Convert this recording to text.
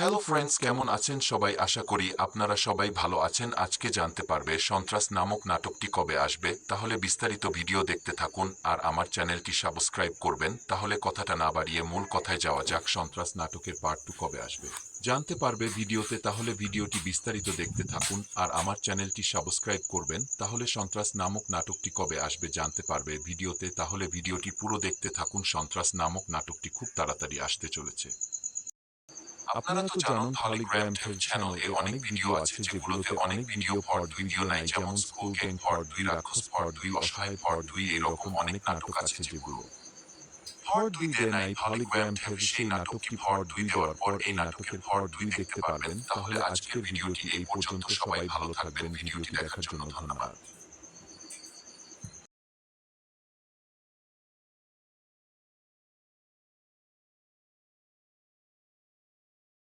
Hello friends কেমন আছেন? সবাই আশা করি আপনারা সবাই ভালো আছেন। আজকে জানতে পারবে সন্ত্রাস নামক নাটকটি কবে আসবে। তাহলে বিস্তারিত ভিডিও দেখতে থাকুন আর আমার চ্যানেলটি সাবস্ক্রাইব করবেন। তাহলে কথাটা না বাড়িয়ে মূল কথায় যাওয়া যাক সন্ত্রাস নাটকের পার্ট টু কবে আসবে। জানতে পারবে ভিডিওতে, তাহলে ভিডিওটি বিস্তারিত দেখতে থাকুন আর আমার চ্যানেলটি সাবস্ক্রাইব করবেন। তাহলে সন্ত্রাস নামক নাটকটি কবে আসবে জানতে পারবে ভিডিওতে। তাহলে ভিডিওটি পুরো দেখতে থাকুন। সন্ত্রাস নামক নাটকটি খুব তাড়াতাড়ি আসতে চলেছে। আপনারা তো জানেন চ্যানেল এ অনেক ভিডিও আছে যেগুলোতে অনেক ভিডিও পার্ট ভিডিও নাই। যেমন স্কুল গেম পার্ট দুই রাক্ষস পার্ট দুই অসহায় পার্ট দুই এরকম অনেক নাটক আছে যেগুলো। পার্ট দুই দেয় নাই পলিগ্রাম থেকে সেই নাটকটি পার্ট দুই দেওয়ার পর এই নাটকের দুই দেখতে পারবেন। তাহলে আজকের ভিডিওটি এই পর্যন্ত সবাই ভালো থাকবেন। ভিডিওটি দেখার জন্য ধন্যবাদ।